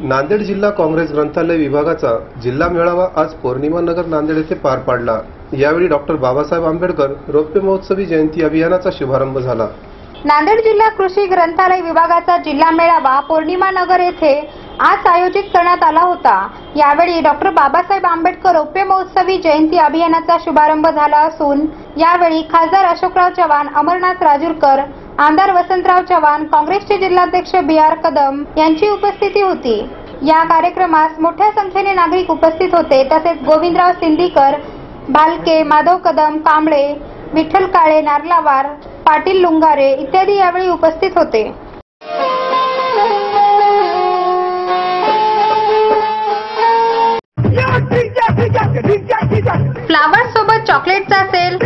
नांदेड जिल्हा काँग्रेस ग्रंथालय विभागाचा जिल्हा मेळावा आज पौर्णिमा नगर नांदेड येथे पार पाडला. यावेळी डॉक्टर बाबासाहेब आंबेडकर रौप्य महोत्सवी जयंती अभियानाचा शुभारंभ झाला. नांदेड जिल्हा कृषी ग्रंथालय विभागाचा जिल्हा मेळावा पौर्णिमा नगर येथे आज आयोजित करण्यात आला होता. यावेळी डॉक्टर बाबासाहेब आंबेडकर रौप्य महोत्सवी जयंती अभियानाचा शुभारंभ झाला असून यावेळी खासदार अशोकराव चव्हाण अमरनाथ राजूरकर आमदार वसंतराव चव्हाण काँग्रेसचे जिल्हाध्यक्ष बी आर कदम यांची उपस्थिती होती. या कार्यक्रमास मोठ्या संख्येने नागरिक उपस्थित होते. तसेच गोविंदराव सिंदीकर भालके माधव कदम कांबळे विठ्ठल काळे नार्लावार पाटील लुंगारे इत्यादी यावेळी उपस्थित होते. फ्लावर सोबत चॉकलेटचा sale